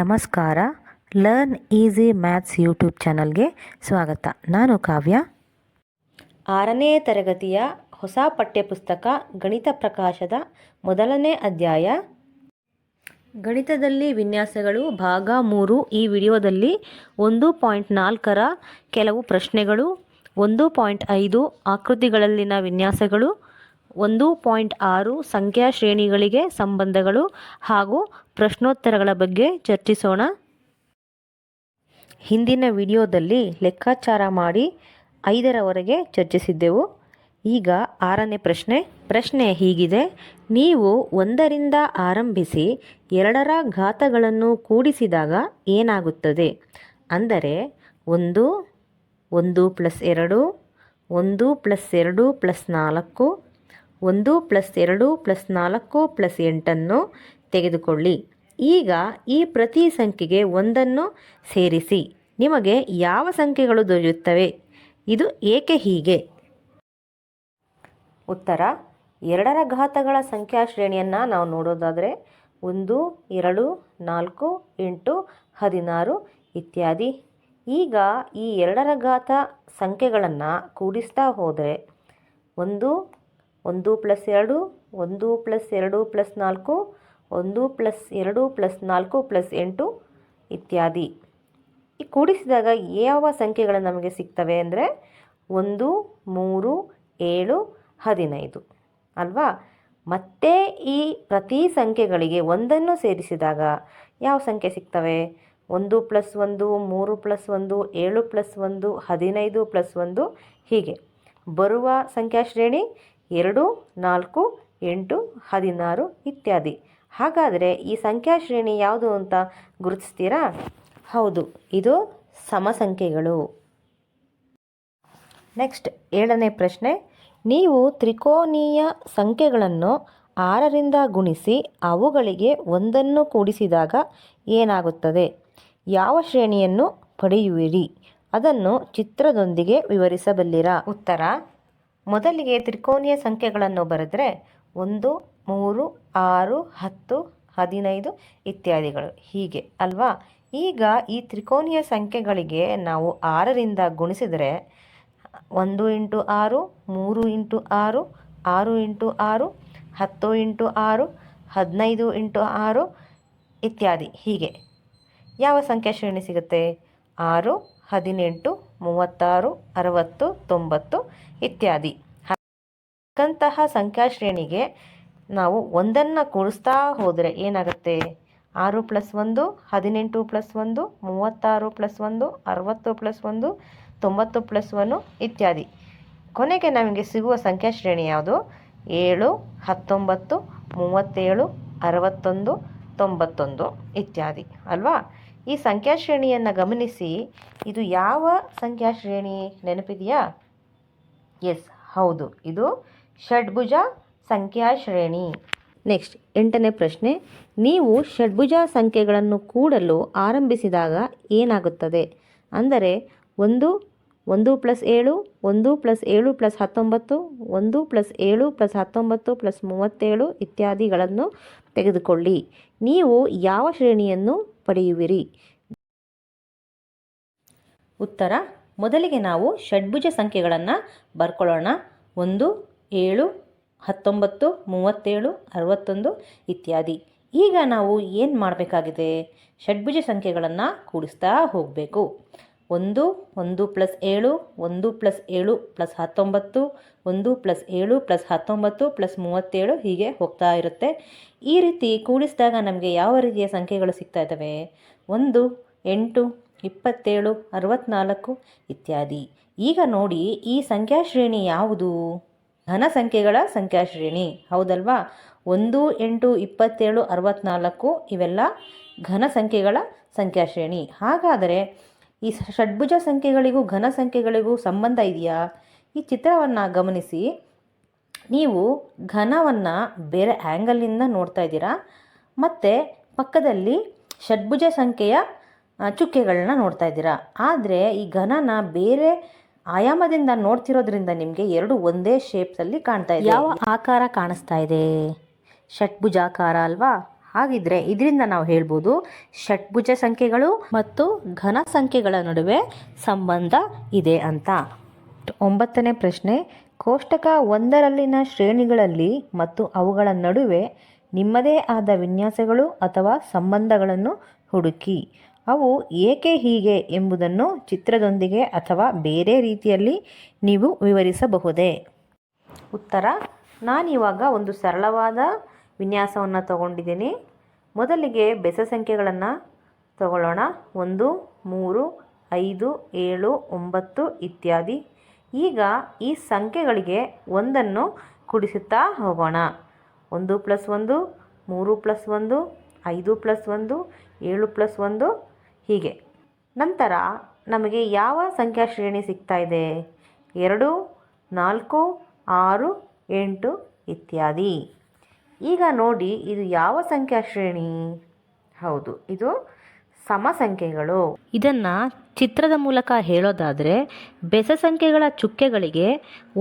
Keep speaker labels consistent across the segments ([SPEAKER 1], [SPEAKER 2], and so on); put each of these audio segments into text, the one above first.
[SPEAKER 1] ನಮಸ್ಕಾರ learn easy maths YouTube ಚಾನಲ್ಗೆ ಸ್ವಾಗತ ನಾನು ಕಾವ್ಯ
[SPEAKER 2] ಆರನೇ ತರಗತಿಯ ಹೊಸ ಪಠ್ಯಪುಸ್ತಕ ಗಣಿತ ಪ್ರಕಾಶದ ಮೊದಲನೇ ಅಧ್ಯಾಯ ಗಣಿತದಲ್ಲಿ ವಿನ್ಯಾಸಗಳು ಭಾಗ ಮೂರು ಈ ವಿಡಿಯೋದಲ್ಲಿ ಒಂದು ಪಾಯಿಂಟ್ ನಾಲ್ಕರ ಕೆಲವು ಪ್ರಶ್ನೆಗಳು ಒಂದು ಪಾಯಿಂಟ್ ಐದು ಆಕೃತಿಗಳಲ್ಲಿನ ವಿನ್ಯಾಸಗಳು ಒಂದು ಪಾಯಿಂಟ್ ಆರು ಸಂಖ್ಯಾ ಶ್ರೇಣಿಗಳಿಗೆ ಸಂಬಂಧಗಳು ಹಾಗೂ ಪ್ರಶ್ನೋತ್ತರಗಳ ಬಗ್ಗೆ ಚರ್ಚಿಸೋಣ ಹಿಂದಿನ ವಿಡಿಯೋದಲ್ಲಿ ಲೆಕ್ಕಾಚಾರ ಮಾಡಿ ಐದರವರೆಗೆ ಚರ್ಚಿಸಿದ್ದೆವು ಈಗ ಆರನೇ ಪ್ರಶ್ನೆ ಪ್ರಶ್ನೆ ಹೀಗಿದೆ ನೀವು ಒಂದರಿಂದ ಆರಂಭಿಸಿ ಎರಡರ ಘಾತಗಳನ್ನು ಕೂಡಿಸಿದಾಗ ಏನಾಗುತ್ತದೆ ಅಂದರೆ ಒಂದು ಒಂದು ಪ್ಲಸ್ ಎರಡು ಒಂದು ಪ್ಲಸ್ ಎರಡು ಪ್ಲಸ್ ನಾಲ್ಕು ಒಂದು ಪ್ಲಸ್ ಎರಡು ಪ್ಲಸ್ ನಾಲ್ಕು ಪ್ಲಸ್ ಎಂಟನ್ನು ತೆಗೆದುಕೊಳ್ಳಿ ಈಗ ಈ ಪ್ರತಿ ಸಂಖ್ಯೆಗೆ ಒಂದನ್ನು ಸೇರಿಸಿ ನಿಮಗೆ ಯಾವ ಸಂಖ್ಯೆಗಳು ದೊರೆಯುತ್ತವೆ ಇದು ಏಕೆ ಹೀಗೆ ಉತ್ತರ ಎರಡರ ಘಾತಗಳ ಸಂಖ್ಯಾಶ್ರೇಣಿಯನ್ನು ನಾವು ನೋಡೋದಾದರೆ ಒಂದು ಎರಡು ನಾಲ್ಕು ಎಂಟು ಹದಿನಾರು ಇತ್ಯಾದಿ ಈಗ ಈ ಎರಡರ ಘಾತ ಸಂಖ್ಯೆಗಳನ್ನು ಕೂಡಿಸ್ತಾ ಹೋದರೆ ಒಂದು ಒಂದು ಪ್ಲಸ್ ಎರಡು ಒಂದು ಪ್ಲಸ್ ಎರಡು ಪ್ಲಸ್ ನಾಲ್ಕು ಒಂದು ಪ್ಲಸ್ ಎರಡು ಪ್ಲಸ್ ನಾಲ್ಕು ಪ್ಲಸ್ ಎಂಟು ಇತ್ಯಾದಿ ಈ ಕೂಡಿಸಿದಾಗ ಯಾವ ಸಂಖ್ಯೆಗಳು ನಮಗೆ ಸಿಗ್ತವೆ ಅಂದರೆ ಒಂದು ಮೂರು ಏಳು ಹದಿನೈದು ಅಲ್ವಾ ಮತ್ತೆ ಈ ಪ್ರತಿ ಸಂಖ್ಯೆಗಳಿಗೆ ಒಂದನ್ನು ಸೇರಿಸಿದಾಗ ಯಾವ ಸಂಖ್ಯೆ ಸಿಗ್ತವೆ ಒಂದು ಪ್ಲಸ್ ಒಂದು ಮೂರು ಪ್ಲಸ್ ಒಂದು ಏಳು ಪ್ಲಸ್ ಒಂದು ಹದಿನೈದು ಪ್ಲಸ್ ಒಂದು ಹೀಗೆ ಬರುವ ಸಂಖ್ಯಾ ಶ್ರೇಣಿ ಎರಡು ನಾಲ್ಕು ಎಂಟು ಹದಿನಾರು ಇತ್ಯಾದಿ ಹಾಗಾದರೆ ಈ ಸಂಖ್ಯಾ ಶ್ರೇಣಿ ಯಾವುದು ಅಂತ ಗುರುತಿಸ್ತೀರಾ ಹೌದು ಇದು ಸಮಸಂಖ್ಯೆಗಳು ನೆಕ್ಸ್ಟ್ ಏಳನೇ ಪ್ರಶ್ನೆ ನೀವು ತ್ರಿಕೋನೀಯ ಸಂಖ್ಯೆಗಳನ್ನು ಆರರಿಂದ ಗುಣಿಸಿ ಅವುಗಳಿಗೆ ಒಂದನ್ನು ಕೂಡಿಸಿದಾಗ ಏನಾಗುತ್ತದೆ ಯಾವ ಶ್ರೇಣಿಯನ್ನು ಪಡೆಯುವಿರಿ ಅದನ್ನು ಚಿತ್ರದೊಂದಿಗೆ ವಿವರಿಸಬಲ್ಲಿರಾ ಉತ್ತರ ಮೊದಲಿಗೆ ತ್ರಿಕೋನೀಯ ಸಂಖ್ಯೆಗಳನ್ನು ಬರೆದರೆ ಒಂದು ಮೂರು ಆರು ಹತ್ತು ಹದಿನೈದು ಇತ್ಯಾದಿಗಳು ಹೀಗೆ ಅಲ್ವಾ ಈಗ ಈ ತ್ರಿಕೋನೀಯ ಸಂಖ್ಯೆಗಳಿಗೆ ನಾವು ಆರರಿಂದ ಗುಣಿಸಿದರೆ ಒಂದು ಇಂಟು ಆರು ಮೂರು ಇಂಟು ಆರು ಆರು ಇಂಟು ಆರು ಹತ್ತು ಇಂಟು ಆರು ಹದಿನೈದು ಇಂಟು ಆರು ಇತ್ಯಾದಿ ಹೀಗೆ ಯಾವ ಸಂಖ್ಯೆ ಶ್ರೇಣಿ ಸಿಗುತ್ತೆ ಆರು ಹದಿನೆಂಟು ಮೂವತ್ತಾರು ಅರವತ್ತು ತೊಂಬತ್ತು ಇತ್ಯಾದಿ ಹಾಗಂತಹ ಸಂಖ್ಯಾಶ್ರೇಣಿಗೆ ನಾವು ಒಂದನ್ನು ಕೂಡಿಸ್ತಾ ಹೋದರೆ ಏನಾಗುತ್ತೆ ಆರು ಪ್ಲಸ್ ಒಂದು ಹದಿನೆಂಟು ಪ್ಲಸ್ ಒಂದು ಮೂವತ್ತಾರು ಪ್ಲಸ್ ಒಂದು ಅರವತ್ತು ಪ್ಲಸ್ ಒಂದು ತೊಂಬತ್ತು ಪ್ಲಸ್ ಒನ್ನು ಇತ್ಯಾದಿ ಕೊನೆಗೆ ನಮಗೆ ಸಿಗುವ ಸಂಖ್ಯಾಶ್ರೇಣಿ ಯಾವುದು ಏಳು ಹತ್ತೊಂಬತ್ತು ಮೂವತ್ತೇಳು ಅರವತ್ತೊಂದು ತೊಂಬತ್ತೊಂದು ಇತ್ಯಾದಿ ಅಲ್ವಾ ಈ ಸಂಖ್ಯಾಶ್ರೇಣಿಯನ್ನು ಗಮನಿಸಿ ಇದು ಯಾವ ಸಂಖ್ಯಾಶ್ರೇಣಿ ನೆನಪಿದೆಯಾ ಎಸ್ ಹೌದು ಇದು ಷಡ್ಭುಜ ಸಂಖ್ಯಾಶ್ರೇಣಿ ನೆಕ್ಸ್ಟ್ ಎಂಟನೇ ಪ್ರಶ್ನೆ ನೀವು ಷಡ್ಭುಜ ಸಂಖ್ಯೆಗಳನ್ನು ಕೂಡಲು ಆರಂಭಿಸಿದಾಗ ಏನಾಗುತ್ತದೆ ಅಂದರೆ ಒಂದು ಒಂದು ಪ್ಲಸ್ ಏಳು ಒಂದು ಪ್ಲಸ್ ಏಳು ಪ್ಲಸ್ ಹತ್ತೊಂಬತ್ತು ಒಂದು ಪ್ಲಸ್ ಏಳು ಪ್ಲಸ್ ಹತ್ತೊಂಬತ್ತು ಪ್ಲಸ್ ಮೂವತ್ತೇಳು ಇತ್ಯಾದಿಗಳನ್ನು ತೆಗೆದುಕೊಳ್ಳಿ ನೀವು ಯಾವ ಶ್ರೇಣಿಯನ್ನು ಪಡೆಯುವಿರಿ ಉತ್ತರ ಮೊದಲಿಗೆ ನಾವು ಷಡ್ಭುಜ ಸಂಖ್ಯೆಗಳನ್ನು ಬರ್ಕೊಳ್ಳೋಣ ಒಂದು ಏಳು ಹತ್ತೊಂಬತ್ತು ಮೂವತ್ತೇಳು ಅರವತ್ತೊಂದು ಇತ್ಯಾದಿ ಈಗ ನಾವು ಏನು ಮಾಡಬೇಕಾಗಿದೆ ಷಡ್ಭುಜ ಸಂಖ್ಯೆಗಳನ್ನು ಕೂಡಿಸ್ತಾ ಹೋಗಬೇಕು ಒಂದು ಒಂದು ಪ್ಲಸ್ ಏಳು ಒಂದು ಪ್ಲಸ್ ಏಳು ಪ್ಲಸ್ ಹತ್ತೊಂಬತ್ತು ಒಂದು ಪ್ಲಸ್ ಏಳು ಪ್ಲಸ್ ಹತ್ತೊಂಬತ್ತು ಪ್ಲಸ್ ಮೂವತ್ತೇಳು ಹೀಗೆ ಹೋಗ್ತಾ ಇರುತ್ತೆ ಈ ರೀತಿ ಕೂಡಿಸಿದಾಗ ನಮಗೆ ಯಾವ ರೀತಿಯ ಸಂಖ್ಯೆಗಳು ಸಿಗ್ತಾ ಇದ್ದಾವೆ ಒಂದು ಎಂಟು ಇಪ್ಪತ್ತೇಳು ಅರವತ್ನಾಲ್ಕು ಇತ್ಯಾದಿ ಈಗ ನೋಡಿ ಈ ಸಂಖ್ಯಾಶ್ರೇಣಿ ಯಾವುದು ಘನ ಸಂಖ್ಯೆಗಳ ಸಂಖ್ಯಾಶ್ರೇಣಿ ಹೌದಲ್ವಾ ಒಂದು ಎಂಟು ಇಪ್ಪತ್ತೇಳು ಅರವತ್ನಾಲ್ಕು ಇವೆಲ್ಲ ಘನ ಸಂಖ್ಯೆಗಳ ಸಂಖ್ಯಾಶ್ರೇಣಿ ಹಾಗಾದರೆ ಈ ಷಡ್ಭುಜ ಸಂಖ್ಯೆಗಳಿಗೂ ಘನ ಸಂಖ್ಯೆಗಳಿಗೂ ಸಂಬಂಧ ಇದೆಯಾ ಈ ಚಿತ್ರವನ್ನು ಗಮನಿಸಿ ನೀವು ಘನವನ್ನು ಬೇರೆ ಆ್ಯಂಗಲ್ನಿಂದ ನೋಡ್ತಾ ಇದ್ದೀರಾ ಮತ್ತು ಪಕ್ಕದಲ್ಲಿ ಷಡ್ಭುಜ ಸಂಖ್ಯೆಯ ಚುಕ್ಕೆಗಳನ್ನ ನೋಡ್ತಾ ಇದ್ದೀರಾ ಆದರೆ ಈ ಘನನ ಬೇರೆ ಆಯಾಮದಿಂದ ನೋಡ್ತಿರೋದ್ರಿಂದ ನಿಮಗೆ ಎರಡು ಒಂದೇ ಶೇಪ್ಸಲ್ಲಿ ಕಾಣ್ತಾ ಇದೆ ಯಾವ ಆಕಾರ ಕಾಣಿಸ್ತಾ ಇದೆ ಷಟ್ಭುಜಾಕಾರ ಅಲ್ವಾ ಹಾಗಿದ್ರೆ ಇದರಿಂದ ನಾವು ಹೇಳ್ಬೋದು ಷಟ್ಭುಜ ಸಂಖ್ಯೆಗಳು ಮತ್ತು ಘನ ಸಂಖ್ಯೆಗಳ ನಡುವೆ ಸಂಬಂಧ ಇದೆ ಅಂತ ಒಂಬತ್ತನೇ ಪ್ರಶ್ನೆ ಕೋಷ್ಟಕ ಒಂದರಲ್ಲಿನ ಶ್ರೇಣಿಗಳಲ್ಲಿ ಮತ್ತು ಅವುಗಳ ನಡುವೆ ನಿಮ್ಮದೇ ಆದ ವಿನ್ಯಾಸಗಳು ಅಥವಾ ಸಂಬಂಧಗಳನ್ನು ಹುಡುಕಿ ಅವು ಏಕೆ ಹೀಗೆ ಎಂಬುದನ್ನು ಚಿತ್ರದೊಂದಿಗೆ ಅಥವಾ ಬೇರೆ ರೀತಿಯಲ್ಲಿ ನೀವು ವಿವರಿಸಬಹುದೇ ಉತ್ತರ ನಾನಿವಾಗ ಒಂದು ಸರಳವಾದ ವಿನ್ಯಾಸವನ್ನು ತಗೊಂಡಿದ್ದೀನಿ ಮೊದಲಿಗೆ ಬೆಸ ಸಂಖ್ಯೆಗಳನ್ನು ತಗೊಳ್ಳೋಣ ಒಂದು ಮೂರು ಐದು ಏಳು ಒಂಬತ್ತು ಇತ್ಯಾದಿ ಈಗ ಈ ಸಂಖ್ಯೆಗಳಿಗೆ ಒಂದನ್ನು ಕೂಡಿಸುತ್ತಾ ಹೋಗೋಣ ಒಂದು ಪ್ಲಸ್ ಒಂದು ಮೂರು ಪ್ಲಸ್ ಒಂದು ಐದು ಪ್ಲಸ್ ಒಂದು ಏಳು ಪ್ಲಸ್ ಒಂದು ಹೀಗೆ ನಂತರ ನಮಗೆ ಯಾವ ಸಂಖ್ಯಾ ಶ್ರೇಣಿ ಸಿಗ್ತಾ ಇದೆ ಎರಡು ನಾಲ್ಕು ಆರು ಎಂಟು ಇತ್ಯಾದಿ ಈಗ ನೋಡಿ ಇದು ಯಾವ ಸಂಖ್ಯಾ ಶ್ರೇಣಿ ಹೌದು ಇದು ಸಮಸಂಖ್ಯೆಗಳು ಇದನ್ನು ಚಿತ್ರದ ಮೂಲಕ ಹೇಳೋದಾದರೆ ಬೆಸ ಸಂಖ್ಯೆಗಳ ಚುಕ್ಕೆಗಳಿಗೆ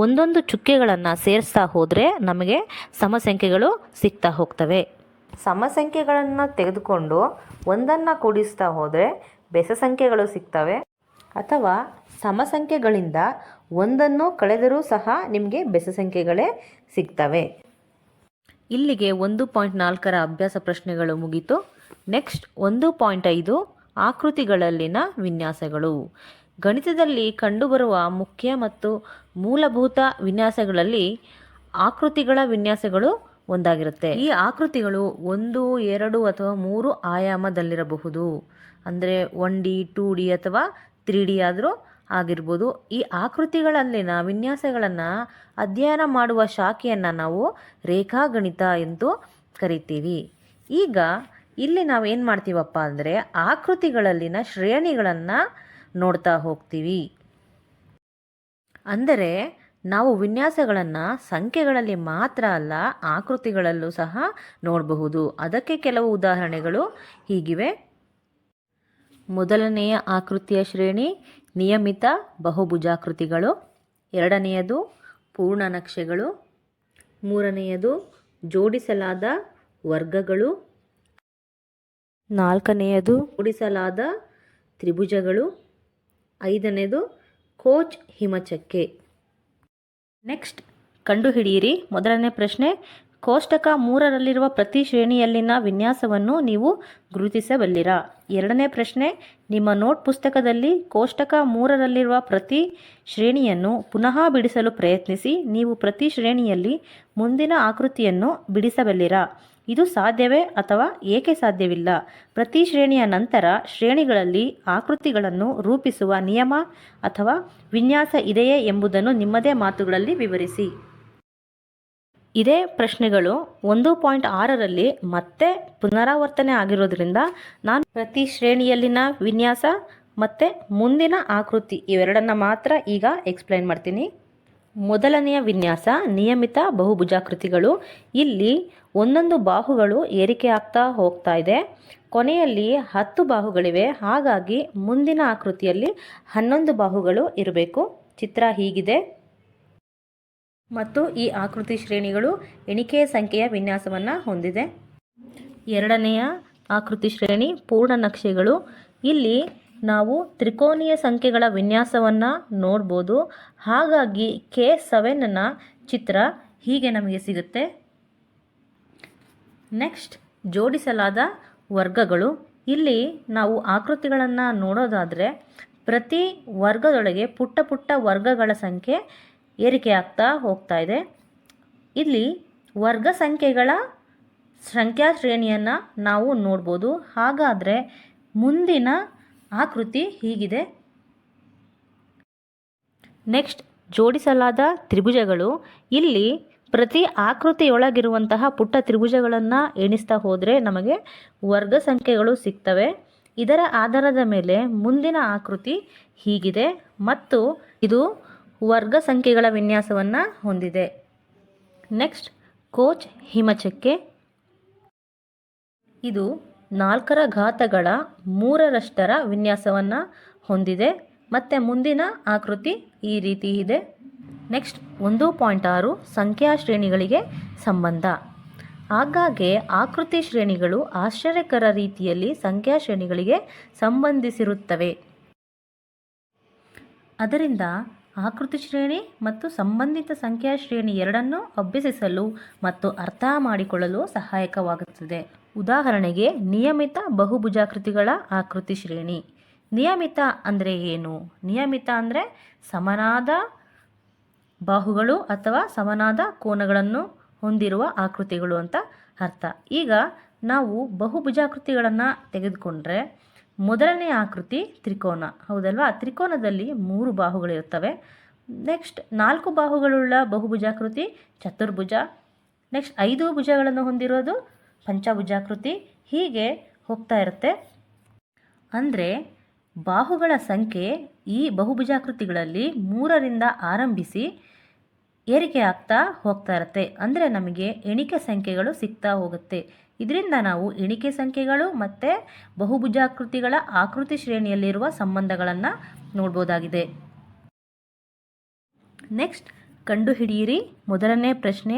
[SPEAKER 2] ಒಂದೊಂದು ಚುಕ್ಕೆಗಳನ್ನು ಸೇರಿಸ್ತಾ ಹೋದರೆ ನಮಗೆ ಸಮಸಂಖ್ಯೆಗಳು ಸಿಗ್ತಾ ಹೋಗ್ತವೆ ಸಮಸಂಖ್ಯೆಗಳನ್ನು ತೆಗೆದುಕೊಂಡು ಒಂದನ್ನು ಕೂಡಿಸ್ತಾ ಹೋದರೆ ಬೆಸ ಸಂಖ್ಯೆಗಳು ಸಿಗ್ತವೆ ಅಥವಾ ಸಮಸಂಖ್ಯೆಗಳಿಂದ ಒಂದನ್ನು ಕಳೆದರೂ ಸಹ ನಿಮಗೆ ಬೆಸ ಸಂಖ್ಯೆಗಳೇ ಸಿಗ್ತವೆ ಇಲ್ಲಿಗೆ ಒಂದು ಪಾಯಿಂಟ್ ನಾಲ್ಕರ ಅಭ್ಯಾಸ ಪ್ರಶ್ನೆಗಳು ಮುಗಿತು ನೆಕ್ಸ್ಟ್ ಒಂದು ಪಾಯಿಂಟ್ ಐದು ಆಕೃತಿಗಳಲ್ಲಿನ ವಿನ್ಯಾಸಗಳು ಗಣಿತದಲ್ಲಿ ಕಂಡುಬರುವ ಮುಖ್ಯ ಮತ್ತು ಮೂಲಭೂತ ವಿನ್ಯಾಸಗಳಲ್ಲಿ ಆಕೃತಿಗಳ ವಿನ್ಯಾಸಗಳು ಒಂದಾಗಿರುತ್ತೆ ಈ ಆಕೃತಿಗಳು ಒಂದು ಎರಡು ಅಥವಾ ಮೂರು ಆಯಾಮದಲ್ಲಿರಬಹುದು ಅಂದರೆ ಒನ್ ಡಿ ಟೂ ಡಿ ಅಥವಾ ತ್ರೀ ಡಿ ಆದರೂ ಆಗಿರ್ಬೋದು ಈ ಆಕೃತಿಗಳಲ್ಲಿನ ವಿನ್ಯಾಸಗಳನ್ನು ಅಧ್ಯಯನ ಮಾಡುವ ಶಾಖೆಯನ್ನು ನಾವು ರೇಖಾಗಣಿತ ಎಂದು ಕರಿತೀವಿ ಈಗ ಇಲ್ಲಿ ನಾವು ಏನು ಮಾಡ್ತೀವಪ್ಪ ಅಂದರೆ ಆಕೃತಿಗಳಲ್ಲಿನ ಶ್ರೇಣಿಗಳನ್ನು ನೋಡ್ತಾ ಹೋಗ್ತೀವಿ ಅಂದರೆ ನಾವು ವಿನ್ಯಾಸಗಳನ್ನು ಸಂಖ್ಯೆಗಳಲ್ಲಿ ಮಾತ್ರ ಅಲ್ಲ ಆಕೃತಿಗಳಲ್ಲೂ ಸಹ ನೋಡಬಹುದು ಅದಕ್ಕೆ ಕೆಲವು ಉದಾಹರಣೆಗಳು ಹೀಗಿವೆ ಮೊದಲನೆಯ ಆಕೃತಿಯ ಶ್ರೇಣಿ ನಿಯಮಿತ ಬಹುಭುಜಾಕೃತಿಗಳು ಎರಡನೆಯದು ಪೂರ್ಣ ನಕ್ಷೆಗಳು ಮೂರನೆಯದು ಜೋಡಿಸಲಾದ ವರ್ಗಗಳು ನಾಲ್ಕನೆಯದು ಜೋಡಿಸಲಾದ ತ್ರಿಭುಜಗಳು ಐದನೆಯದು ಕೋಚ್ ಹಿಮಚಕ್ಕೆ ನೆಕ್ಸ್ಟ್ ಕಂಡುಹಿಡಿಯಿರಿ ಮೊದಲನೇ ಪ್ರಶ್ನೆ ಕೋಷ್ಟಕ ಮೂರರಲ್ಲಿರುವ ಪ್ರತಿ ಶ್ರೇಣಿಯಲ್ಲಿನ ವಿನ್ಯಾಸವನ್ನು ನೀವು ಗುರುತಿಸಬಲ್ಲಿರ ಎರಡನೇ ಪ್ರಶ್ನೆ ನಿಮ್ಮ ನೋಟ್ ಪುಸ್ತಕದಲ್ಲಿ ಕೋಷ್ಟಕ ಮೂರರಲ್ಲಿರುವ ಪ್ರತಿ ಶ್ರೇಣಿಯನ್ನು ಪುನಃ ಬಿಡಿಸಲು ಪ್ರಯತ್ನಿಸಿ ನೀವು ಪ್ರತಿ ಶ್ರೇಣಿಯಲ್ಲಿ ಮುಂದಿನ ಆಕೃತಿಯನ್ನು ಬಿಡಿಸಬಲ್ಲಿರಾ ಇದು ಸಾಧ್ಯವೇ ಅಥವಾ ಏಕೆ ಸಾಧ್ಯವಿಲ್ಲ ಪ್ರತಿ ಶ್ರೇಣಿಯ ನಂತರ ಶ್ರೇಣಿಗಳಲ್ಲಿ ಆಕೃತಿಗಳನ್ನು ರೂಪಿಸುವ ನಿಯಮ ಅಥವಾ ವಿನ್ಯಾಸ ಇದೆಯೇ ಎಂಬುದನ್ನು ನಿಮ್ಮದೇ ಮಾತುಗಳಲ್ಲಿ ವಿವರಿಸಿ ಇದೇ ಪ್ರಶ್ನೆಗಳು ಒಂದು ಪಾಯಿಂಟ್ ಆರರಲ್ಲಿ ಮತ್ತೆ ಪುನರಾವರ್ತನೆ ಆಗಿರೋದ್ರಿಂದ ನಾನು ಪ್ರತಿ ಶ್ರೇಣಿಯಲ್ಲಿನ ವಿನ್ಯಾಸ ಮತ್ತು ಮುಂದಿನ ಆಕೃತಿ ಇವೆರಡನ್ನು ಮಾತ್ರ ಈಗ ಎಕ್ಸ್ಪ್ಲೈನ್ ಮಾಡ್ತೀನಿ ಮೊದಲನೆಯ ವಿನ್ಯಾಸ ನಿಯಮಿತ ಬಹುಭುಜಾಕೃತಿಗಳು ಇಲ್ಲಿ ಒಂದೊಂದು ಬಾಹುಗಳು ಏರಿಕೆ ಆಗ್ತಾ ಹೋಗ್ತಾ ಇದೆ ಕೊನೆಯಲ್ಲಿ ಹತ್ತು ಬಾಹುಗಳಿವೆ ಹಾಗಾಗಿ ಮುಂದಿನ ಆಕೃತಿಯಲ್ಲಿ ಹನ್ನೊಂದು ಬಾಹುಗಳು ಇರಬೇಕು ಚಿತ್ರ ಹೀಗಿದೆ ಮತ್ತು ಈ ಆಕೃತಿ ಶ್ರೇಣಿಗಳು ಎಣಿಕೆಯ ಸಂಖ್ಯೆಯ ವಿನ್ಯಾಸವನ್ನು ಹೊಂದಿದೆ ಎರಡನೆಯ ಆಕೃತಿ ಶ್ರೇಣಿ ಪೂರ್ಣ ನಕ್ಷೆಗಳು ಇಲ್ಲಿ ನಾವು ತ್ರಿಕೋನೀಯ ಸಂಖ್ಯೆಗಳ ವಿನ್ಯಾಸವನ್ನು ನೋಡ್ಬೋದು ಹಾಗಾಗಿ ಕೆ ಸೆವೆನ್ನ ಚಿತ್ರ ಹೀಗೆ ನಮಗೆ ಸಿಗುತ್ತೆ ನೆಕ್ಸ್ಟ್ ಜೋಡಿಸಲಾದ ವರ್ಗಗಳು ಇಲ್ಲಿ ನಾವು ಆಕೃತಿಗಳನ್ನು ನೋಡೋದಾದರೆ ಪ್ರತಿ ವರ್ಗದೊಳಗೆ ಪುಟ್ಟ ಪುಟ್ಟ ವರ್ಗಗಳ ಸಂಖ್ಯೆ ಏರಿಕೆ ಆಗ್ತಾ ಹೋಗ್ತಾ ಇದೆ ಇಲ್ಲಿ ವರ್ಗ ಸಂಖ್ಯೆಗಳ ಸಂಖ್ಯಾ ಶ್ರೇಣಿಯನ್ನು ನಾವು ನೋಡ್ಬೋದು ಹಾಗಾದರೆ ಮುಂದಿನ ಆಕೃತಿ ಹೀಗಿದೆ ನೆಕ್ಸ್ಟ್ ಜೋಡಿಸಲಾದ ತ್ರಿಭುಜಗಳು ಇಲ್ಲಿ ಪ್ರತಿ ಆಕೃತಿಯೊಳಗಿರುವಂತಹ ಪುಟ್ಟ ತ್ರಿಭುಜಗಳನ್ನು ಎಣಿಸ್ತಾ ಹೋದರೆ ನಮಗೆ ವರ್ಗ ಸಂಖ್ಯೆಗಳು ಸಿಗ್ತವೆ ಇದರ ಆಧಾರದ ಮೇಲೆ ಮುಂದಿನ ಆಕೃತಿ ಹೀಗಿದೆ ಮತ್ತು ಇದು ವರ್ಗ ಸಂಖ್ಯೆಗಳ ವಿನ್ಯಾಸವನ್ನು ಹೊಂದಿದೆ ನೆಕ್ಸ್ಟ್ ಕೋಚ್ ಹಿಮಚಕ್ಕೆ ಇದು ನಾಲ್ಕರ ಘಾತಗಳ ಮೂರರಷ್ಟರ ವಿನ್ಯಾಸವನ್ನು ಹೊಂದಿದೆ ಮತ್ತು ಮುಂದಿನ ಆಕೃತಿ ಈ ರೀತಿ ಇದೆ ನೆಕ್ಸ್ಟ್ ಒಂದು ಪಾಯಿಂಟ್ ಆರು ಸಂಖ್ಯಾ ಶ್ರೇಣಿಗಳಿಗೆ ಸಂಬಂಧ ಆಗಾಗ್ಗೆ ಆಕೃತಿ ಶ್ರೇಣಿಗಳು ಆಶ್ಚರ್ಯಕರ ರೀತಿಯಲ್ಲಿ ಸಂಖ್ಯಾ ಶ್ರೇಣಿಗಳಿಗೆ ಸಂಬಂಧಿಸಿರುತ್ತವೆ ಅದರಿಂದ ಆಕೃತಿ ಶ್ರೇಣಿ ಮತ್ತು ಸಂಬಂಧಿತ ಸಂಖ್ಯಾ ಶ್ರೇಣಿ ಎರಡನ್ನೂ ಅಭ್ಯಸಿಸಲು ಮತ್ತು ಅರ್ಥ ಮಾಡಿಕೊಳ್ಳಲು ಸಹಾಯಕವಾಗುತ್ತದೆ ಉದಾಹರಣೆಗೆ ನಿಯಮಿತ ಬಹುಭುಜಾಕೃತಿಗಳ ಆಕೃತಿ ಶ್ರೇಣಿ ನಿಯಮಿತ ಅಂದರೆ ಏನು ನಿಯಮಿತ ಅಂದರೆ ಸಮನಾದ ಬಾಹುಗಳು ಅಥವಾ ಸಮನಾದ ಕೋನಗಳನ್ನು ಹೊಂದಿರುವ ಆಕೃತಿಗಳು ಅಂತ ಅರ್ಥ ಈಗ ನಾವು ಬಹುಭುಜಾಕೃತಿಗಳನ್ನು ತೆಗೆದುಕೊಂಡ್ರೆ ಮೊದಲನೇ ಆಕೃತಿ ತ್ರಿಕೋನ ಹೌದಲ್ವಾ ತ್ರಿಕೋನದಲ್ಲಿ ಮೂರು ಬಾಹುಗಳಿರುತ್ತವೆ ನೆಕ್ಸ್ಟ್ ನಾಲ್ಕು ಬಾಹುಗಳುಳ್ಳ ಬಹುಭುಜಾಕೃತಿ ಚತುರ್ಭುಜ ನೆಕ್ಸ್ಟ್ ಐದು ಭುಜಗಳನ್ನು ಹೊಂದಿರೋದು ಪಂಚಭುಜಾಕೃತಿ ಹೀಗೆ ಹೋಗ್ತಾ ಇರುತ್ತೆ ಅಂದರೆ ಬಾಹುಗಳ ಸಂಖ್ಯೆ ಈ ಬಹುಭುಜಾಕೃತಿಗಳಲ್ಲಿ ಮೂರರಿಂದ ಆರಂಭಿಸಿ ಏರಿಕೆ ಆಗ್ತಾ ಹೋಗ್ತಾ ಇರುತ್ತೆ ಅಂದರೆ ನಮಗೆ ಎಣಿಕೆ ಸಂಖ್ಯೆಗಳು ಸಿಗ್ತಾ ಹೋಗುತ್ತೆ ಇದರಿಂದ ನಾವು ಎಣಿಕೆ ಸಂಖ್ಯೆಗಳು ಮತ್ತು ಬಹುಭುಜಾಕೃತಿಗಳ ಆಕೃತಿ ಶ್ರೇಣಿಯಲ್ಲಿರುವ ಸಂಬಂಧಗಳನ್ನು ನೋಡ್ಬೋದಾಗಿದೆ ನೆಕ್ಸ್ಟ್ ಕಂಡುಹಿಡಿಯಿರಿ ಮೊದಲನೇ ಪ್ರಶ್ನೆ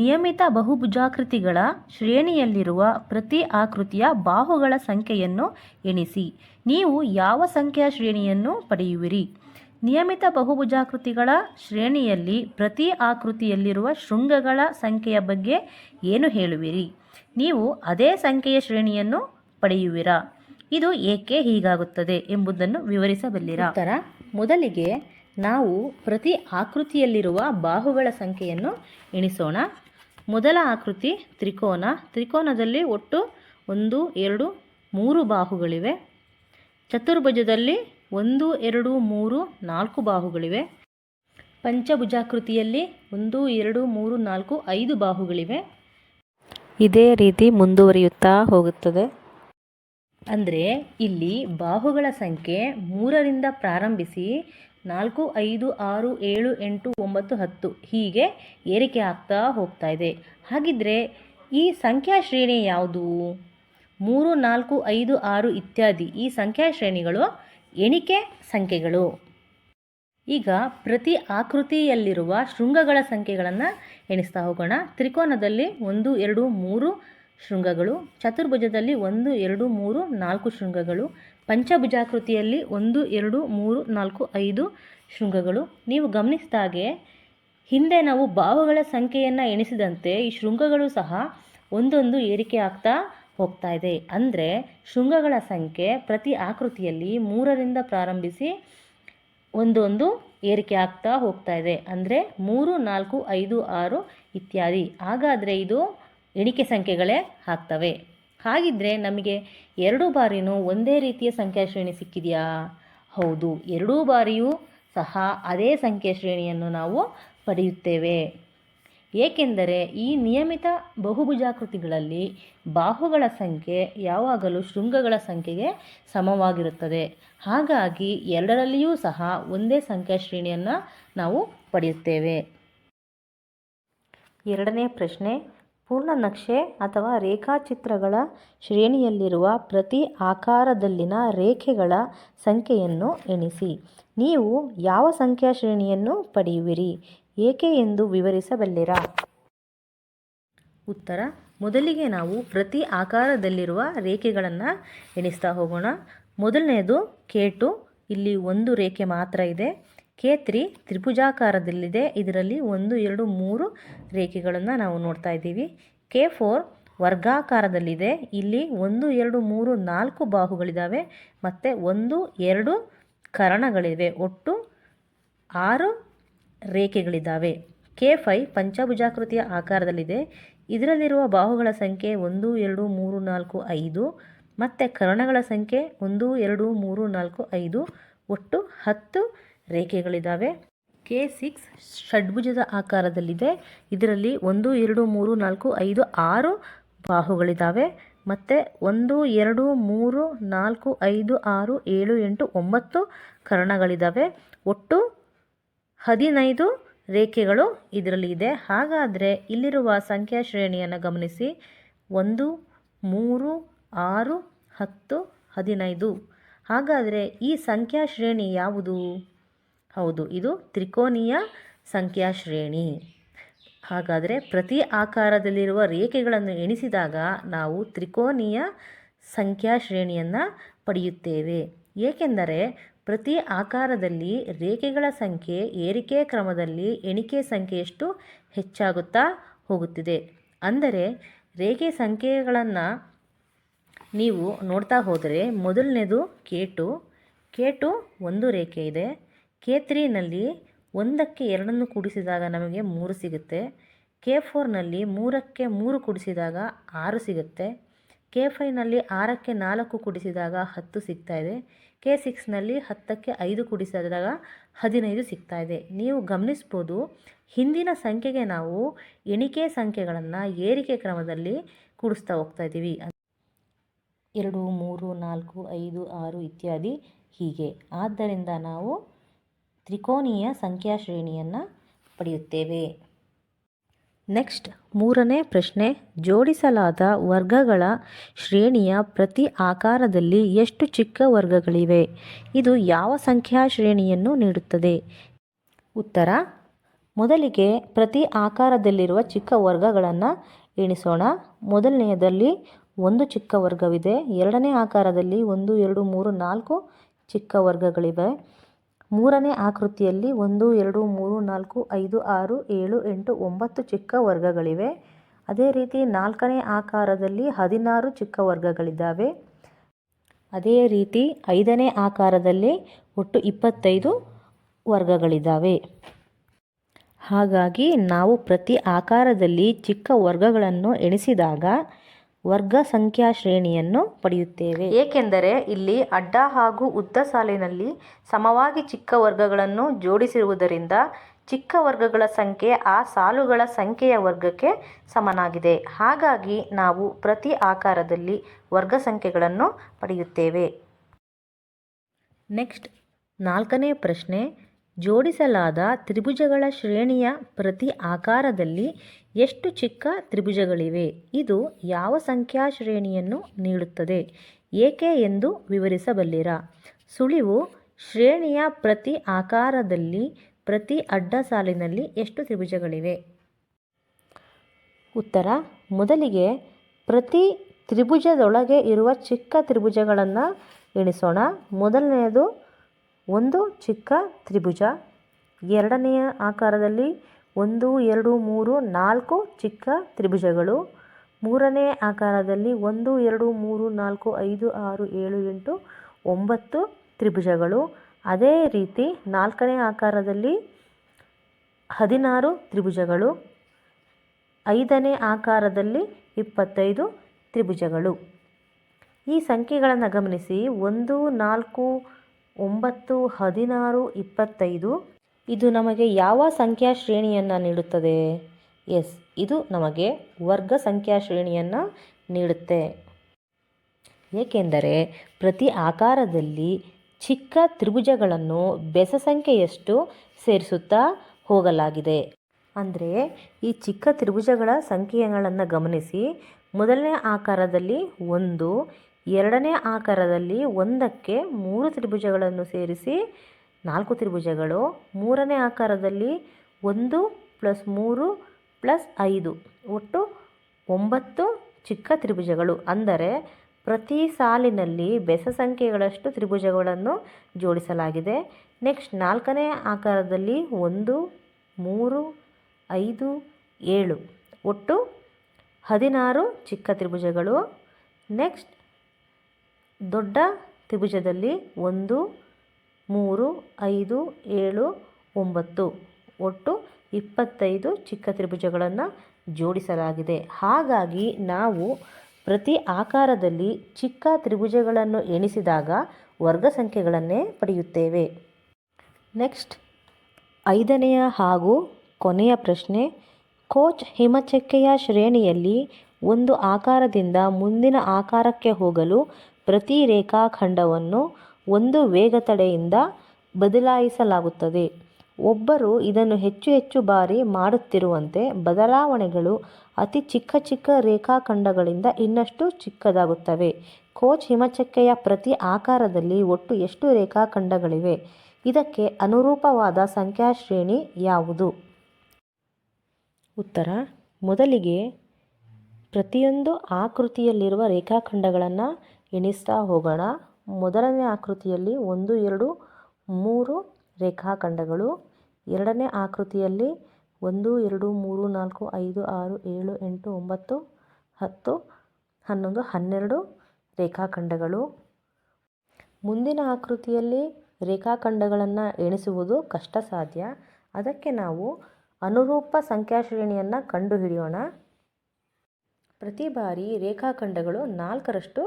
[SPEAKER 2] ನಿಯಮಿತ ಬಹುಭುಜಾಕೃತಿಗಳ ಶ್ರೇಣಿಯಲ್ಲಿರುವ ಪ್ರತಿ ಆಕೃತಿಯ ಬಾಹುಗಳ ಸಂಖ್ಯೆಯನ್ನು ಎಣಿಸಿ ನೀವು ಯಾವ ಸಂಖ್ಯೆಯ ಶ್ರೇಣಿಯನ್ನು ಪಡೆಯುವಿರಿ ನಿಯಮಿತ ಬಹುಭುಜಾಕೃತಿಗಳ ಶ್ರೇಣಿಯಲ್ಲಿ ಪ್ರತಿ ಆಕೃತಿಯಲ್ಲಿರುವ ಶೃಂಗಗಳ ಸಂಖ್ಯೆಯ ಬಗ್ಗೆ ಏನು ಹೇಳುವಿರಿ ನೀವು ಅದೇ ಸಂಖ್ಯೆಯ ಶ್ರೇಣಿಯನ್ನು ಪಡೆಯುವಿರಾ ಇದು ಏಕೆ ಹೀಗಾಗುತ್ತದೆ ಎಂಬುದನ್ನು ವಿವರಿಸಬಲ್ಲಿರ ಉತ್ತರ ಮೊದಲಿಗೆ ನಾವು ಪ್ರತಿ ಆಕೃತಿಯಲ್ಲಿರುವ ಬಾಹುಗಳ ಸಂಖ್ಯೆಯನ್ನು ಎಣಿಸೋಣ ಮೊದಲ ಆಕೃತಿ ತ್ರಿಕೋನ ತ್ರಿಕೋನದಲ್ಲಿ ಒಟ್ಟು ಒಂದು ಎರಡು ಮೂರು ಬಾಹುಗಳಿವೆ ಚತುರ್ಭುಜದಲ್ಲಿ ಒಂದು ಎರಡು ಮೂರು ನಾಲ್ಕು ಬಾಹುಗಳಿವೆ ಪಂಚಭುಜಾಕೃತಿಯಲ್ಲಿ ಒಂದು ಎರಡು ಮೂರು ನಾಲ್ಕು ಐದು ಬಾಹುಗಳಿವೆ ಇದೇ ರೀತಿ ಮುಂದುವರಿಯುತ್ತಾ ಹೋಗುತ್ತದೆ ಅಂದರೆ ಇಲ್ಲಿ ಬಾಹುಗಳ ಸಂಖ್ಯೆ ಮೂರರಿಂದ ಪ್ರಾರಂಭಿಸಿ ನಾಲ್ಕು ಐದು ಆರು ಏಳು ಎಂಟು ಒಂಬತ್ತು ಹತ್ತು ಹೀಗೆ ಏರಿಕೆ ಆಗ್ತಾ ಹೋಗ್ತಾ ಇದೆ ಹಾಗಿದ್ರೆ ಈ ಸಂಖ್ಯಾ ಶ್ರೇಣಿ ಯಾವುದು ಮೂರು ನಾಲ್ಕು ಐದು ಆರು ಇತ್ಯಾದಿ ಈ ಸಂಖ್ಯಾ ಶ್ರೇಣಿಗಳು ಎಣಿಕೆ ಸಂಖ್ಯೆಗಳು ಈಗ ಪ್ರತಿ ಆಕೃತಿಯಲ್ಲಿರುವ ಶೃಂಗಗಳ ಸಂಖ್ಯೆಗಳನ್ನು ಎಣಿಸ್ತಾ ಹೋಗೋಣ ತ್ರಿಕೋನದಲ್ಲಿ ಒಂದು ಎರಡು ಮೂರು ಶೃಂಗಗಳು ಚತುರ್ಭುಜದಲ್ಲಿ ಒಂದು ಎರಡು ಮೂರು ನಾಲ್ಕು ಶೃಂಗಗಳು ಪಂಚಭುಜಾಕೃತಿಯಲ್ಲಿ ಒಂದು ಎರಡು ಮೂರು ನಾಲ್ಕು ಐದು ಶೃಂಗಗಳು ನೀವು ಗಮನಿಸಿದಾಗೆ ಹಿಂದೆ ನಾವು ಭಾವಗಳ ಸಂಖ್ಯೆಯನ್ನು ಎಣಿಸಿದಂತೆ ಈ ಶೃಂಗಗಳು ಸಹ ಒಂದೊಂದು ಏರಿಕೆ ಆಗ್ತಾ ಹೋಗ್ತಾ ಇದೆ ಅಂದರೆ ಶೃಂಗಗಳ ಸಂಖ್ಯೆ ಪ್ರತಿ ಆಕೃತಿಯಲ್ಲಿ ಮೂರರಿಂದ ಪ್ರಾರಂಭಿಸಿ ಒಂದೊಂದು ಏರಿಕೆ ಆಗ್ತಾ ಹೋಗ್ತಾ ಇದೆ ಅಂದರೆ ಮೂರು ನಾಲ್ಕು ಐದು ಆರು ಇತ್ಯಾದಿ ಹಾಗಾದರೆ ಇದು ಎಣಿಕೆ ಸಂಖ್ಯೆಗಳೇ ಆಗ್ತವೆ ಹಾಗಿದ್ರೆ ನಮಗೆ ಎರಡು ಬಾರಿನೂ ಒಂದೇ ರೀತಿಯ ಸಂಖ್ಯಾ ಶ್ರೇಣಿ ಸಿಕ್ಕಿದೆಯಾ ಹೌದು ಎರಡೂ ಬಾರಿಯೂ ಸಹ ಅದೇ ಸಂಖ್ಯಾ ಶ್ರೇಣಿಯನ್ನು ನಾವು ಪಡೆಯುತ್ತೇವೆ ಏಕೆಂದರೆ ಈ ನಿಯಮಿತ ಬಹುಭುಜಾಕೃತಿಗಳಲ್ಲಿ ಬಾಹುಗಳ ಸಂಖ್ಯೆ ಯಾವಾಗಲೂ ಶೃಂಗಗಳ ಸಂಖ್ಯೆಗೆ ಸಮವಾಗಿರುತ್ತದೆ ಹಾಗಾಗಿ ಎರಡರಲ್ಲಿಯೂ ಸಹ ಒಂದೇ ಸಂಖ್ಯಾ ಶ್ರೇಣಿಯನ್ನು ನಾವು ಪಡೆಯುತ್ತೇವೆ ಎರಡನೇ ಪ್ರಶ್ನೆ ಪೂರ್ಣ ನಕ್ಷೆ ಅಥವಾ ರೇಖಾಚಿತ್ರಗಳ ಶ್ರೇಣಿಯಲ್ಲಿರುವ ಪ್ರತಿ ಆಕಾರದಲ್ಲಿನ ರೇಖೆಗಳ ಸಂಖ್ಯೆಯನ್ನು ಎಣಿಸಿ ನೀವು ಯಾವ ಸಂಖ್ಯಾ ಶ್ರೇಣಿಯನ್ನು ಪಡೆಯುವಿರಿ ಏಕೆ ಎಂದು ವಿವರಿಸಬಲ್ಲಿರಾ ಉತ್ತರ ಮೊದಲಿಗೆ ನಾವು ಪ್ರತಿ ಆಕಾರದಲ್ಲಿರುವ ರೇಖೆಗಳನ್ನು ಎಣಿಸ್ತಾ ಹೋಗೋಣ ಮೊದಲನೆಯದು ಕೆ ಇಲ್ಲಿ ಒಂದು ರೇಖೆ ಮಾತ್ರ ಇದೆ ಕೆ ತ್ರಿಭುಜಾಕಾರದಲ್ಲಿದೆ ಇದರಲ್ಲಿ ಒಂದು ಎರಡು ಮೂರು ರೇಖೆಗಳನ್ನು ನಾವು ನೋಡ್ತಾ ಇದ್ದೀವಿ ಕೆ ಫೋರ್ ವರ್ಗಾಕಾರದಲ್ಲಿದೆ ಇಲ್ಲಿ ಒಂದು ಎರಡು ಮೂರು ನಾಲ್ಕು ಬಾಹುಗಳಿದ್ದಾವೆ ಮತ್ತು ಒಂದು ಎರಡು ಕರಣಗಳಿವೆ ಒಟ್ಟು ಆರು ರೇಖೆಗಳಿದ್ದಾವೆ ಕೆ ಫೈ ಪಂಚಭುಜಾಕೃತಿಯ ಆಕಾರದಲ್ಲಿದೆ ಇದರಲ್ಲಿರುವ ಬಾಹುಗಳ ಸಂಖ್ಯೆ ಒಂದು ಎರಡು ಮೂರು ನಾಲ್ಕು ಐದು ಮತ್ತು ಕರಣಗಳ ಸಂಖ್ಯೆ ಒಂದು ಎರಡು ಮೂರು ನಾಲ್ಕು ಐದು ಒಟ್ಟು ಹತ್ತು ರೇಖೆಗಳಿದ್ದಾವೆ ಕೆ ಸಿಕ್ಸ್ ಷಡ್ಭುಜದ ಆಕಾರದಲ್ಲಿದೆ ಇದರಲ್ಲಿ ಒಂದು ಎರಡು ಮೂರು ನಾಲ್ಕು ಐದು ಆರು ಬಾಹುಗಳಿದ್ದಾವೆ ಮತ್ತು ಒಂದು ಎರಡು ಮೂರು ನಾಲ್ಕು ಐದು ಆರು ಏಳು ಎಂಟು ಒಂಬತ್ತು ಕರ್ಣಗಳಿದ್ದಾವೆ ಒಟ್ಟು ಹದಿನೈದು ರೇಖೆಗಳು ಇದರಲ್ಲಿ ಇದೆ ಹಾಗಾದರೆ ಇಲ್ಲಿರುವ ಸಂಖ್ಯಾ ಶ್ರೇಣಿಯನ್ನು ಗಮನಿಸಿ ಒಂದು ಮೂರು ಆರು ಹತ್ತು ಹದಿನೈದು ಹಾಗಾದರೆ ಈ ಸಂಖ್ಯಾ ಶ್ರೇಣಿ ಯಾವುದು ಹೌದು ಇದು ತ್ರಿಕೋನೀಯ ಸಂಖ್ಯಾ ಶ್ರೇಣಿ ಹಾಗಾದರೆ ಪ್ರತಿ ಆಕಾರದಲ್ಲಿರುವ ರೇಖೆಗಳನ್ನು ಎಣಿಸಿದಾಗ ನಾವು ತ್ರಿಕೋನೀಯ ಸಂಖ್ಯಾ ಪಡೆಯುತ್ತೇವೆ ಏಕೆಂದರೆ ಪ್ರತಿ ಆಕಾರದಲ್ಲಿ ರೇಖೆಗಳ ಸಂಖ್ಯೆ ಏರಿಕೆ ಕ್ರಮದಲ್ಲಿ ಎಣಿಕೆ ಸಂಖ್ಯೆಯಷ್ಟು ಹೆಚ್ಚಾಗುತ್ತಾ ಹೋಗುತ್ತಿದೆ ಅಂದರೆ ರೇಖೆ ಸಂಖ್ಯೆಗಳನ್ನು ನೀವು ನೋಡ್ತಾ ಹೋದರೆ ಮೊದಲನೇದು ಕೆ ಟು ಕೆ ಟು ಒಂದು ರೇಖೆ ಇದೆ ಕೆ ತ್ರೀನಲ್ಲಿ ಒಂದಕ್ಕೆ ಎರಡನ್ನು ಕೂಡಿಸಿದಾಗ ನಮಗೆ ಮೂರು ಸಿಗುತ್ತೆ ಕೆ ಫೋರ್ನಲ್ಲಿ ಮೂರಕ್ಕೆ ಮೂರು ಕೂಡಿಸಿದಾಗ ಆರು ಸಿಗುತ್ತೆ ಕೆ ಫೈವ್ನಲ್ಲಿ ಆರಕ್ಕೆ ನಾಲ್ಕು ಕೂಡಿಸಿದಾಗ ಹತ್ತು ಸಿಗ್ತಾಯಿದೆ ಕೆ ಸಿಕ್ಸ್ನಲ್ಲಿ ಹತ್ತಕ್ಕೆ ಐದು ಕೂಡಿಸಿದಾಗ ಹದಿನೈದು ಸಿಗ್ತಾ ಇದೆ ನೀವು ಗಮನಿಸ್ಬೋದು ಹಿಂದಿನ ಸಂಖ್ಯೆಗೆ ನಾವು ಎಣಿಕೆ ಸಂಖ್ಯೆಗಳನ್ನು ಏರಿಕೆ ಕ್ರಮದಲ್ಲಿ ಕೂಡಿಸ್ತಾ ಹೋಗ್ತಾ ಇದ್ದೀವಿ ಎರಡು ಮೂರು ನಾಲ್ಕು ಐದು ಆರು ಇತ್ಯಾದಿ ಹೀಗೆ ಆದ್ದರಿಂದ ನಾವು ತ್ರಿಕೋನೀಯ ಸಂಖ್ಯಾ ಶ್ರೇಣಿಯನ್ನು ಪಡೆಯುತ್ತೇವೆ ನೆಕ್ಸ್ಟ್ ಮೂರನೇ ಪ್ರಶ್ನೆ ಜೋಡಿಸಲಾದ ವರ್ಗಗಳ ಶ್ರೇಣಿಯ ಪ್ರತಿ ಆಕಾರದಲ್ಲಿ ಎಷ್ಟು ಚಿಕ್ಕ ವರ್ಗಗಳಿವೆ ಇದು ಯಾವ ಸಂಖ್ಯಾ ಶ್ರೇಣಿಯನ್ನು ನೀಡುತ್ತದೆ ಉತ್ತರ ಮೊದಲಿಗೆ ಪ್ರತಿ ಆಕಾರದಲ್ಲಿರುವ ಚಿಕ್ಕ ವರ್ಗಗಳನ್ನು ಎಣಿಸೋಣ ಮೊದಲನೆಯದಲ್ಲಿ ಒಂದು ಚಿಕ್ಕ ವರ್ಗವಿದೆ ಎರಡನೇ ಆಕಾರದಲ್ಲಿ ಒಂದು ಎರಡು ಮೂರು ನಾಲ್ಕು ಚಿಕ್ಕ ವರ್ಗಗಳಿವೆ ಮೂರನೇ ಆಕೃತಿಯಲ್ಲಿ ಒಂದು ಎರಡು ಮೂರು ನಾಲ್ಕು ಐದು ಆರು ಏಳು ಎಂಟು ಒಂಬತ್ತು ಚಿಕ್ಕ ವರ್ಗಗಳಿವೆ ಅದೇ ರೀತಿ ನಾಲ್ಕನೇ ಆಕಾರದಲ್ಲಿ ಹದಿನಾರು ಚಿಕ್ಕ ವರ್ಗಗಳಿದ್ದಾವೆ ಅದೇ ರೀತಿ ಐದನೇ ಆಕಾರದಲ್ಲಿ ಒಟ್ಟು ಇಪ್ಪತ್ತೈದು ವರ್ಗಗಳಿದ್ದಾವೆ ಹಾಗಾಗಿ ನಾವು ಪ್ರತಿ ಆಕಾರದಲ್ಲಿ ಚಿಕ್ಕ ವರ್ಗಗಳನ್ನು ಎಣಿಸಿದಾಗ ವರ್ಗ ಸಂಖ್ಯಾ ಶ್ರೇಣಿಯನ್ನು ಪಡೆಯುತ್ತೇವೆ ಏಕೆಂದರೆ ಇಲ್ಲಿ ಅಡ್ಡ ಹಾಗೂ ಉದ್ದ ಸಾಲಿನಲ್ಲಿ ಸಮವಾಗಿ ಚಿಕ್ಕ ವರ್ಗಗಳನ್ನು ಜೋಡಿಸಿರುವುದರಿಂದ ಚಿಕ್ಕ ವರ್ಗಗಳ ಸಂಖ್ಯೆ ಆ ಸಾಲುಗಳ ಸಂಖ್ಯೆಯ ವರ್ಗಕ್ಕೆ ಸಮನಾಗಿದೆ ಹಾಗಾಗಿ ನಾವು ಪ್ರತಿ ಆಕಾರದಲ್ಲಿ ವರ್ಗ ಸಂಖ್ಯೆಗಳನ್ನು ಪಡೆಯುತ್ತೇವೆ ನೆಕ್ಸ್ಟ್ ನಾಲ್ಕನೇ ಪ್ರಶ್ನೆ ಜೋಡಿಸಲಾದ ತ್ರಿಭುಜಗಳ ಶ್ರೇಣಿಯ ಪ್ರತಿ ಆಕಾರದಲ್ಲಿ ಎಷ್ಟು ಚಿಕ್ಕ ತ್ರಿಭುಜಗಳಿವೆ ಇದು ಯಾವ ಸಂಖ್ಯಾ ಶ್ರೇಣಿಯನ್ನು ನೀಡುತ್ತದೆ ಏಕೆ ಎಂದು ವಿವರಿಸಬಲ್ಲಿರ ಸುಳಿವು ಶ್ರೇಣಿಯ ಪ್ರತಿ ಆಕಾರದಲ್ಲಿ ಪ್ರತಿ ಅಡ್ಡ ಸಾಲಿನಲ್ಲಿ ಎಷ್ಟು ತ್ರಿಭುಜಗಳಿವೆ ಉತ್ತರ ಮೊದಲಿಗೆ ಪ್ರತಿ ತ್ರಿಭುಜದೊಳಗೆ ಇರುವ ಚಿಕ್ಕ ತ್ರಿಭುಜಗಳನ್ನು ಎಣಿಸೋಣ ಮೊದಲನೆಯದು ಒಂದು ಚಿಕ್ಕ ತ್ರಿಭುಜ ಎರಡನೆಯ ಆಕಾರದಲ್ಲಿ ಒಂದು ಎರಡು ಮೂರು ನಾಲ್ಕು ಚಿಕ್ಕ ತ್ರಿಭುಜಗಳು ಮೂರನೇ ಆಕಾರದಲ್ಲಿ ಒಂದು ಎರಡು ಮೂರು ನಾಲ್ಕು ಐದು ಆರು ಏಳು ಎಂಟು ಒಂಬತ್ತು ತ್ರಿಭುಜಗಳು ಅದೇ ರೀತಿ ನಾಲ್ಕನೇ ಆಕಾರದಲ್ಲಿ ಹದಿನಾರು ತ್ರಿಭುಜಗಳು ಐದನೇ ಆಕಾರದಲ್ಲಿ ಇಪ್ಪತ್ತೈದು ತ್ರಿಭುಜಗಳು ಈ ಸಂಖ್ಯೆಗಳನ್ನು ಗಮನಿಸಿ ಒಂದು ನಾಲ್ಕು ಒಂಬತ್ತು ಹದಿನಾರು ಇಪ್ಪತ್ತೈದು ಇದು ನಮಗೆ ಯಾವ ಸಂಖ್ಯಾ ಶ್ರೇಣಿಯನ್ನು ನೀಡುತ್ತದೆ ಎಸ್ ಇದು ನಮಗೆ ವರ್ಗ ಸಂಖ್ಯಾ ಶ್ರೇಣಿಯನ್ನು ನೀಡುತ್ತೆ ಏಕೆಂದರೆ ಪ್ರತಿ ಆಕಾರದಲ್ಲಿ ಚಿಕ್ಕ ತ್ರಿಭುಜಗಳನ್ನು ಬೆಸ ಸಂಖ್ಯೆಯಷ್ಟು ಸೇರಿಸುತ್ತಾ ಹೋಗಲಾಗಿದೆ ಅಂದರೆ ಈ ಚಿಕ್ಕ ತ್ರಿಭುಜಗಳ ಸಂಖ್ಯೆಗಳನ್ನು ಗಮನಿಸಿ ಮೊದಲನೇ ಆಕಾರದಲ್ಲಿ ಒಂದು ಎರಡನೇ ಆಕಾರದಲ್ಲಿ ಒಂದಕ್ಕೆ ಮೂರು ತ್ರಿಭುಜಗಳನ್ನು ಸೇರಿಸಿ ನಾಲ್ಕು ತ್ರಿಭುಜಗಳು ಮೂರನೇ ಆಕಾರದಲ್ಲಿ ಒಂದು ಪ್ಲಸ್ ಮೂರು ಪ್ಲಸ್ ಐದು ಒಟ್ಟು ಒಂಬತ್ತು ಚಿಕ್ಕ ತ್ರಿಭುಜಗಳು ಅಂದರೆ ಪ್ರತಿ ಸಾಲಿನಲ್ಲಿ ಬೆಸ ಸಂಖ್ಯೆಗಳಷ್ಟು ತ್ರಿಭುಜಗಳನ್ನು ಜೋಡಿಸಲಾಗಿದೆ ನೆಕ್ಸ್ಟ್ ನಾಲ್ಕನೇ ಆಕಾರದಲ್ಲಿ ಒಂದು ಮೂರು ಐದು ಏಳು ಒಟ್ಟು ಹದಿನಾರು ಚಿಕ್ಕ ತ್ರಿಭುಜಗಳು ನೆಕ್ಸ್ಟ್ ದೊಡ್ಡ ತ್ರಿಭುಜದಲ್ಲಿ ಒಂದು ಮೂರು ಐದು ಏಳು ಒಂಬತ್ತು ಒಟ್ಟು ಇಪ್ಪತ್ತೈದು ಚಿಕ್ಕ ತ್ರಿಭುಜಗಳನ್ನು ಜೋಡಿಸಲಾಗಿದೆ ಹಾಗಾಗಿ ನಾವು ಪ್ರತಿ ಆಕಾರದಲ್ಲಿ ಚಿಕ್ಕ ತ್ರಿಭುಜಗಳನ್ನು ಎಣಿಸಿದಾಗ ವರ್ಗ ಸಂಖ್ಯೆಗಳನ್ನೇ ಪಡೆಯುತ್ತೇವೆ ನೆಕ್ಸ್ಟ್ ಐದನೆಯ ಹಾಗೂ ಕೊನೆಯ ಪ್ರಶ್ನೆ ಕೋಚ್ ಹಿಮಚಕ್ಕೆಯ ಶ್ರೇಣಿಯಲ್ಲಿ ಒಂದು ಆಕಾರದಿಂದ ಮುಂದಿನ ಆಕಾರಕ್ಕೆ ಹೋಗಲು ಪ್ರತಿ ರೇಖಾಖಂಡವನ್ನು ಒಂದು ವೇಗ ತಡೆಯಿಂದ ಬದಲಾಯಿಸಲಾಗುತ್ತದೆ ಒಬ್ಬರು ಇದನ್ನು ಹೆಚ್ಚು ಹೆಚ್ಚು ಬಾರಿ ಮಾಡುತ್ತಿರುವಂತೆ ಬದಲಾವಣೆಗಳು ಅತಿ ಚಿಕ್ಕ ಚಿಕ್ಕ ರೇಖಾಖಂಡಗಳಿಂದ ಇನ್ನಷ್ಟು ಚಿಕ್ಕದಾಗುತ್ತವೆ ಕೋಚ್ ಹಿಮಚಕ್ಕೆಯ ಪ್ರತಿ ಆಕಾರದಲ್ಲಿ ಒಟ್ಟು ಎಷ್ಟು ರೇಖಾಖಂಡಗಳಿವೆ ಇದಕ್ಕೆ ಅನುರೂಪವಾದ ಸಂಖ್ಯಾಶ್ರೇಣಿ ಯಾವುದು ಉತ್ತರ ಮೊದಲಿಗೆ ಪ್ರತಿಯೊಂದು ಆಕೃತಿಯಲ್ಲಿರುವ ರೇಖಾಖಂಡಗಳನ್ನು ಎಣಿಸ್ತಾ ಹೋಗೋಣ ಮೊದಲನೇ ಆಕೃತಿಯಲ್ಲಿ ಒಂದು ಎರಡು ಮೂರು ರೇಖಾಖಂಡಗಳು ಎರಡನೇ ಆಕೃತಿಯಲ್ಲಿ ಒಂದು ಎರಡು ಮೂರು ನಾಲ್ಕು ಐದು ಆರು ಏಳು ಎಂಟು ಒಂಬತ್ತು ಹತ್ತು ಹನ್ನೊಂದು ಹನ್ನೆರಡು ರೇಖಾಖಂಡಗಳು ಮುಂದಿನ ಆಕೃತಿಯಲ್ಲಿ ರೇಖಾಖಂಡಗಳನ್ನು ಎಣಿಸುವುದು ಕಷ್ಟ ಸಾಧ್ಯ ಅದಕ್ಕೆ ನಾವು ಅನುರೂಪ ಸಂಖ್ಯಾಶ್ರೇಣಿಯನ್ನು ಕಂಡುಹಿಡಿಯೋಣ ಪ್ರತಿ ಬಾರಿ ರೇಖಾಖಂಡಗಳು ನಾಲ್ಕರಷ್ಟು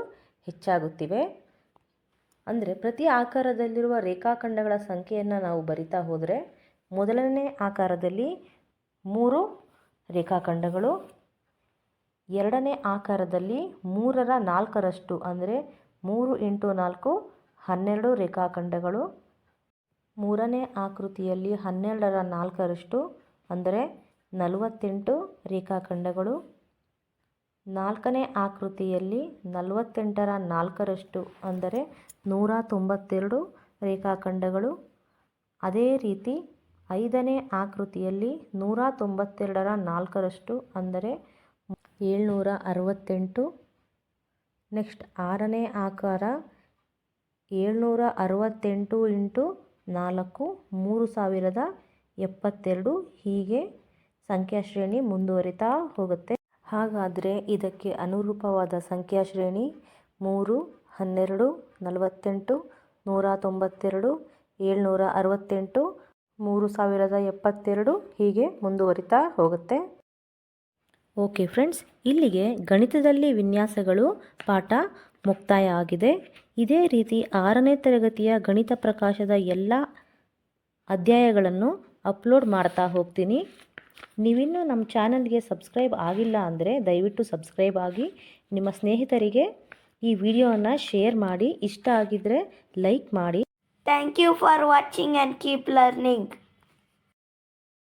[SPEAKER 2] ಹೆಚ್ಚಾಗುತ್ತಿವೆ ಅಂದರೆ ಪ್ರತಿ ಆಕಾರದಲ್ಲಿರುವ ರೇಖಾಖಂಡಗಳ ಸಂಖ್ಯೆಯನ್ನು ನಾವು ಬರಿತಾ ಹೋದರೆ ಮೊದಲನೇ ಆಕಾರದಲ್ಲಿ ಮೂರು ರೇಖಾಖಂಡಗಳು ಎರಡನೇ ಆಕಾರದಲ್ಲಿ ಮೂರರ ನಾಲ್ಕರಷ್ಟು ಅಂದರೆ ಮೂರು ಇಂಟು ನಾಲ್ಕು ಹನ್ನೆರಡು ರೇಖಾಖಂಡಗಳು ಮೂರನೇ ಆಕೃತಿಯಲ್ಲಿ ಹನ್ನೆರಡರ ನಾಲ್ಕರಷ್ಟು ಅಂದರೆ ನಲವತ್ತೆಂಟು ರೇಖಾಖಂಡಗಳು ನಾಲ್ಕನೇ ಆಕೃತಿಯಲ್ಲಿ ನಲವತ್ತೆಂಟರ ನಾಲ್ಕರಷ್ಟು ಅಂದರೆ ನೂರ ತೊಂಬತ್ತೆರಡು ರೇಖಾಖಂಡಗಳು ಅದೇ ರೀತಿ ಐದನೇ ಆಕೃತಿಯಲ್ಲಿ ನೂರ ತೊಂಬತ್ತೆರಡರ ನಾಲ್ಕರಷ್ಟು ಅಂದರೆ ಏಳ್ನೂರ ಅರವತ್ತೆಂಟು ನೆಕ್ಸ್ಟ್ ಆರನೇ ಆಕಾರ ಏಳ್ನೂರ ಅರವತ್ತೆಂಟು ಇಂಟು ನಾಲ್ಕು ಮೂರು ಸಾವಿರದ ಎಪ್ಪತ್ತೆರಡು ಹೀಗೆ ಸಂಖ್ಯಾಶ್ರೇಣಿ ಮುಂದುವರಿತಾ ಹೋಗುತ್ತೆ ಹಾಗಾದರೆ ಇದಕ್ಕೆ ಅನುರೂಪವಾದ ಸಂಖ್ಯಾಶ್ರೇಣಿ ಮೂರು ಹನ್ನೆರಡು ನಲವತ್ತೆಂಟು ನೂರ ತೊಂಬತ್ತೆರಡು ಏಳ್ನೂರ ಅರವತ್ತೆಂಟು ಮೂರು ಸಾವಿರದ ಎಪ್ಪತ್ತೆರಡು ಹೀಗೆ ಮುಂದುವರಿತಾ ಹೋಗುತ್ತೆ ಓಕೆ ಫ್ರೆಂಡ್ಸ್ ಇಲ್ಲಿಗೆ ಗಣಿತದಲ್ಲಿ ವಿನ್ಯಾಸಗಳು ಪಾಠ ಮುಕ್ತಾಯ ಆಗಿದೆ ಇದೇ ರೀತಿ ಆರನೇ ತರಗತಿಯ ಗಣಿತ ಪ್ರಕಾಶದ ಎಲ್ಲ ಅಧ್ಯಾಯಗಳನ್ನು ಅಪ್ಲೋಡ್ ಮಾಡ್ತಾ ಹೋಗ್ತೀನಿ ನೀವಿನ್ನೂ ನಮ್ಮ ಚಾನಲ್ಗೆ ಸಬ್ಸ್ಕ್ರೈಬ್ ಆಗಿಲ್ಲ ಅಂದರೆ ದಯವಿಟ್ಟು ಸಬ್ಸ್ಕ್ರೈಬ್ ಆಗಿ ನಿಮ್ಮ ಸ್ನೇಹಿತರಿಗೆ ಈ ವಿಡಿಯೋವನ್ನು ಶೇರ್ ಮಾಡಿ ಇಷ್ಟ ಆಗಿದ್ದರೆ ಲೈಕ್ ಮಾಡಿ thank you for watching and keep learning